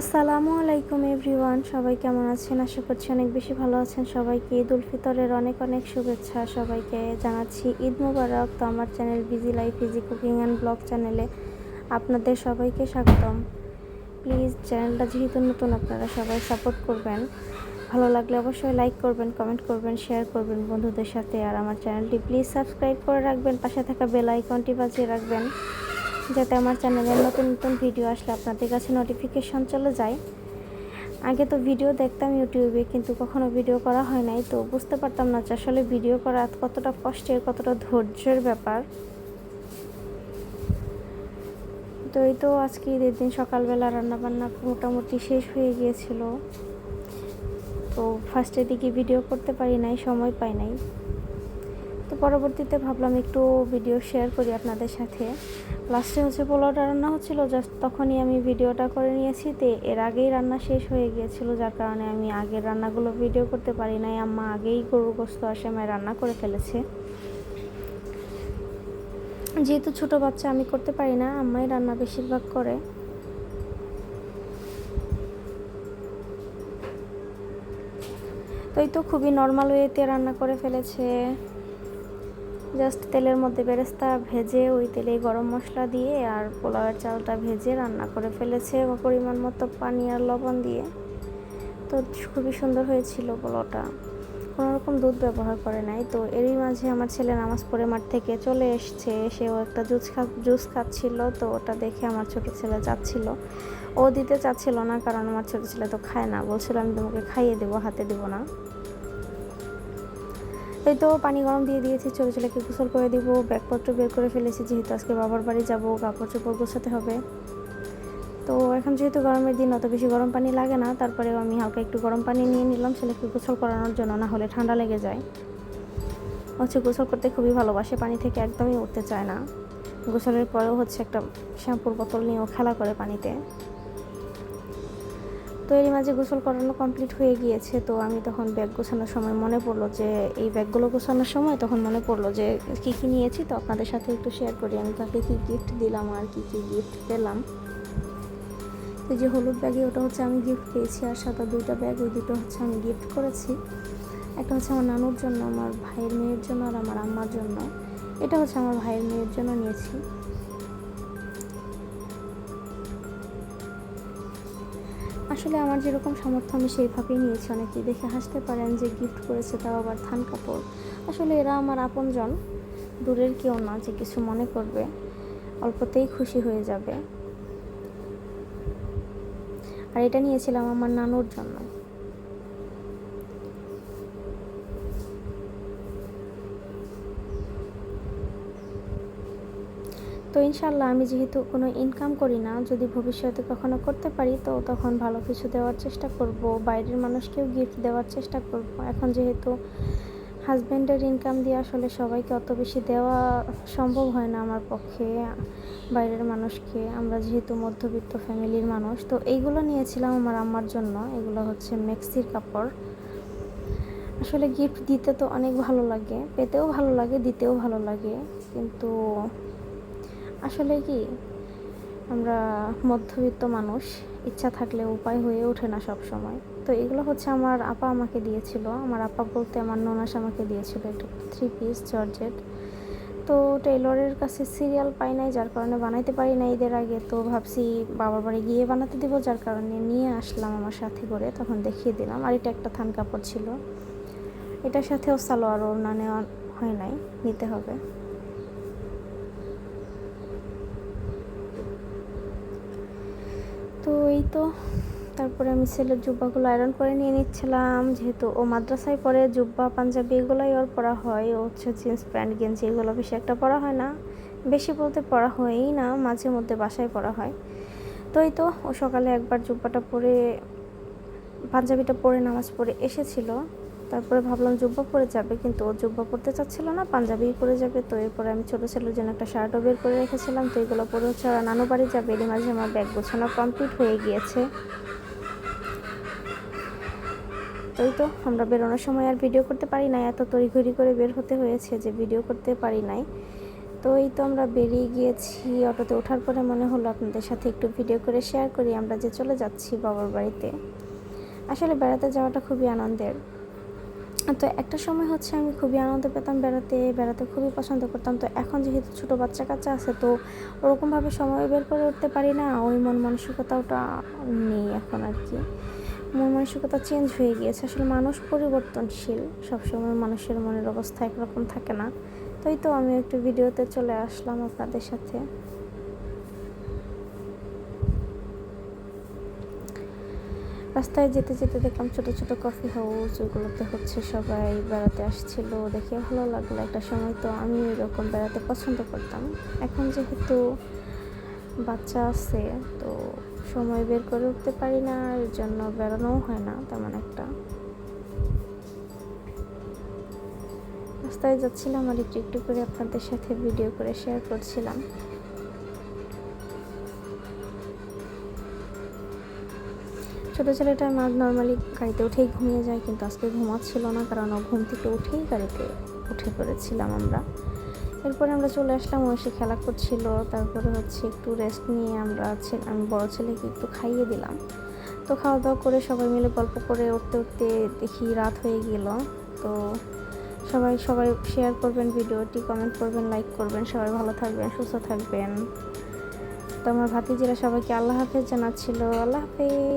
আসসালামু আলাইকুম এভরিওয়ান, সবাই কেমন আছেন? আশা করছি অনেক বেশি ভালো আছেন সবাইকে। ঈদ উল ফিতরের অনেক অনেক শুভেচ্ছা সবাইকে জানাচ্ছি। ঈদ মুবারক তো আমার channel busy life, easy cooking and blog চ্যানেলে আপনাদের সবাইকে স্বাগতম। প্লিজ চ্যানেলটা যেহেতু নতুন, আপনারা সবাই সাপোর্ট করবেন। ভালো লাগলে অবশ্যই লাইক করবেন, কমেন্ট করবেন, শেয়ার করবেন বন্ধুদের সাথে। আর আমার চ্যানেলটি প্লিজ সাবস্ক্রাইব করে রাখবেন, পাশে থাকা বেল আইকনটি বাজিয়ে রাখবেন। যাতে আমার চ্যানেলে নতুন নতুন ভিডিও আসলে আপনাদের কাছে নোটিফিকেশন চলে যায়। আগে তো ভিডিও দেখতাম ইউটিউবে, কিন্তু কখনো ভিডিও করা হয় নাই, তো বুঝতে পারতাম না যে আসলে ভিডিও করা কতটা কষ্টের, কতটা ধৈর্যের ব্যাপার। তো এই তো আজকে ঈদের দিন, সকালবেলা রান্নাবান্না মোটামুটি শেষ হয়ে গিয়েছিল। তো ফার্স্টের দিকে ভিডিও করতে পারি নাই, সময় পাই নাই। পরবর্তীতে ভাবলাম একটু ভিডিও শেয়ার করি আপনাদের সাথে। লাস্টে হচ্ছে পোলাওটা রান্না হচ্ছিল জাস্ট তখনই আমি ভিডিওটা করে নিয়েছি, তো এর আগেই রান্না শেষ হয়ে গিয়েছিল, যার কারণে আমি আগের রান্নাগুলো ভিডিও করতে পারি নাই, আম্মা আগেই গরু গোস্ত আসামায় রান্না করে ফেলেছে। যেহেতু ছোট বাচ্চা, আমি করতে পারি না, আম্মাই রান্না বেশিরভাগ করে। তো এই তো খুবই নর্মাল ওয়েতে রান্না করে ফেলেছে। জাস্ট তেলের মধ্যে বেরেস্তা ভেজে ওই তেলে গরম মশলা দিয়ে আর পোলাওয়ের চালটা ভেজে রান্না করে ফেলেছে পরিমাণ মতো পানি আর লবণ দিয়ে। তো খুবই সুন্দর হয়েছিল পোলাওটা। কোনো রকম দুধ ব্যবহার করে নাই। তো এরই মাঝে আমার ছেলে নামাজ পড়ে মাঠ থেকে চলে এসছে। সেও একটা জুস খা, জুস খাচ্ছিল। তো ওটা দেখে আমার ছোটো ছেলে যাচ্ছিল ও দিতে চাচ্ছিল না কারণ আমার ছোট ছেলে তো খায় না। বলছিল, আমি তোমাকে খাইয়ে দেবো, হাতে দেবো না। এই তো পানি গরম দিয়ে দিয়েছি ছোটো ছেলেকে গোসল করে দিব, ব্যাগপত্র বের করে ফেলেছি, যেহেতু আজকে বাবার বাড়ি যাব, কাপড় চোপড় গোছাতে হবে। তো এখন যেহেতু গরমের দিন, অত বেশি গরম পানি লাগে না, তারপরেও আমি হালকা একটু গরম পানি নিয়ে নিলাম, ছেলেকে গোসল করানোর জন্য, না হলে ঠান্ডা লেগে যায়। হচ্ছে গোসল করতে খুবই ভালোবাসে, পানি থেকে একদমই উঠতে চায় না। গোসলের পরেও হচ্ছে একটা শ্যাম্পুর বোতল নিয়েও খেলা করে পানিতে। তো এরই মাঝে গোসল করানো কমপ্লিট হয়ে গিয়েছে, তো আমি তখন ব্যাগ গোছানোর সময় মনে পড়ল যে, এই ব্যাগগুলো গোছানোর সময় তখন মনে পড়ল যে, কী কী নিয়েছি? তো আপনাদের সাথে একটু শেয়ার করি। আমি তাকে কী গিফট দিলাম আর কী কী গিফট পেলাম। তো যে হলুদ ব্যাগে ওটা হচ্ছে আমি গিফট পেয়েছি আর সাদা দুইটা ব্যাগ ওই দুটো হচ্ছে আমি গিফট করেছি। একটা হচ্ছে আমার নানুর জন্য, আমার ভাইয়ের মেয়ের জন্য আর আমার আম্মার জন্য। এটা হচ্ছে আমার ভাইয়ের মেয়ের জন্য নিয়েছি। আসলে আমার যেরকম সামর্থ্য, আমি সেইভাবেই নিয়েছি। অনেকেই দেখে হাসতে পারেন যে গিফট করেছে তাও আবার থান কাপড়। আসলে এরা আমার আপনজন, দূরের কেউ না যে কিছু মনে করবে, অল্পতেই খুশি হয়ে যাবে। আর এটা নিয়েছিলাম আমার নানুর জন্য। তো ইনশাল্লাহ আমি যেহেতু কোনো ইনকাম করি না, যদি ভবিষ্যতে কখনো করতে পারি, তো তখন ভালো কিছু দেওয়ার চেষ্টা করব, বাইরের মানুষকেও গিফট দেওয়ার চেষ্টা করব। এখন যেহেতু হাজব্যান্ডের ইনকাম দিয়ে আসলে সবাইকে অত বেশি দেওয়া সম্ভব হয় না আমার পক্ষে, বাইরের মানুষকে। আমরা যেহেতু মধ্যবিত্ত ফ্যামিলির মানুষ, তো এইগুলো নিয়েছিলাম আমার আম্মার জন্য। এগুলো হচ্ছে মেক্সির কাপড়। আসলে গিফট দিতে তো অনেক ভালো লাগে, পেতেও ভালো লাগে, দিতেও ভালো লাগে, কিন্তু আসলে কি, আমরা মধ্যবিত্ত মানুষ, ইচ্ছা থাকলে উপায় হয়ে ওঠে না সব সময় তো এগুলো হচ্ছে আমার আপা আমাকে দিয়েছিল। আমার আপা বলতে আমার ননাস আমাকে দিয়েছিল একটা থ্রি পিস জর্জেট। তো টেলরের কাছে সিরিয়াল পাই নাই, যার কারণে বানাইতে পারি না ঈদের আগে। তো ভাবছি বাবার বাড়ি গিয়ে বানাতে দিব, যার কারণে নিয়ে আসলাম আমার সাথে করে, তখন দেখিয়ে দিলাম। আর এটা একটা থান কাপড় ছিল। এটার সাথেও সালোয়ার ওড়না নেওয়া হয় নাই, নিতে হবে। তো এই তো। তারপরে আমি ছেলের জুব্বাগুলো আয়রন করে নিয়ে নিচ্ছিলাম। যেহেতু ও মাদ্রাসায় পরে জুব্বা, পাঞ্জাবি এগুলোই ওর পরা হয়। ও হচ্ছে জিন্স প্যান্ট গেঞ্জি এগুলো বেশি একটা পরা হয় না। বেশি বলতে পরা হয়ই না, মাঝে মধ্যে বাসায় পরা হয়। তো এই তো, ও সকালে একবার জুব্বাটা পরে, পাঞ্জাবিটা পরে নামাজ পড়ে এসেছিল। তারপরে ভাবলাম জুব্বা পরে যাবে, কিন্তু ও জুব্বা পরতে চাচ্ছিল না, পাঞ্জাবি পরে যাবে। তো এরপরে আমি ছোটো ছেলের জন্য একটা শার্টও বের করে রেখেছিলাম, তো এগুলো পরে হচ্ছে ওরা নানু বাড়ি যাবে। এরই মাঝে আমার ব্যাগ গোছানো কমপ্লিট হয়ে গিয়েছে। ওই তো, আমরা বেরোনোর সময় আর ভিডিও করতে পারি নাই, এত তড়িঘড়ি করে বের হতে হয়েছে যে ভিডিও করতে পারি নাই। তো এই তো আমরা বেরিয়ে গিয়েছি, অটোতে ওঠার পরে মনে হলো আপনাদের সাথে একটু ভিডিও করে শেয়ার করি, আমরা যে চলে যাচ্ছি বাবার বাড়িতে। আসলে বেড়াতে যাওয়াটা খুবই আনন্দের। তো একটা সময় হচ্ছে আমি খুবই আনন্দ পেতাম বেড়াতে বেড়াতে খুবই পছন্দ করতাম। তো এখন যেহেতু ছোটো বাচ্চা কাচ্চা আছে, তো ওরকমভাবে সময় বের করে উঠতে পারি না। ওই মন মানসিকতাটা নেই এখন আর কি। মন মানসিকতা চেঞ্জ হয়ে গিয়েছে। আসলে মানুষ পরিবর্তনশীল। সবসময় মানুষের মনের অবস্থা একরকম থাকে না। তাই তো আমি একটু ভিডিওতে চলে আসলাম আপনাদের সাথে। রাস্তায় যেতে যেতে দেখলাম ছোট ছোট কফি হাউস ওগুলোতে হচ্ছে সবাই বেড়াতে আসছিল, দেখে ভালো লাগল একটা সময়। তো আমি এরকম বেড়াতে পছন্দ করতাম। এখন যেহেতু বাচ্চা আছে, তো সময় বের করে উঠতে পারি না, এর জন্য বেড়ানোও হয় না, তেমন একটা। রাস্তায় যাচ্ছিলাম আর একটু একটু করে আপনাদের সাথে ভিডিও করে শেয়ার করছিলাম। ছোটো ছেলেটা আমার নর্মালি গাড়িতে উঠেই ঘুমিয়ে যায়, কিন্তু আজকে ঘুমাচ্ছিল না, কারণ ও ঘুম থেকে উঠেই গাড়িতে উঠে পড়েছিলাম আমরা। এরপরে আমরা চলে আসলাম, ও এসে খেলা করছিল, তারপরে হচ্ছে একটু রেস্ট নিয়ে আমরা আমি বড় ছেলেকে একটু খাইয়ে দিলাম। তো খাওয়া দাওয়া করে সবাই মিলে গল্প করে উঠতে উঠতে দেখি রাত হয়ে গেল। তো সবাই সবাই শেয়ার করবেন ভিডিওটি কমেন্ট করবেন লাইক করবেন, সবাই ভালো থাকবেন, সুস্থ থাকবেন। তো আমার ভাতিজিরা সবাইকে আল্লাহ হাফেজ জানাচ্ছিল, আল্লাহ হাফেজ।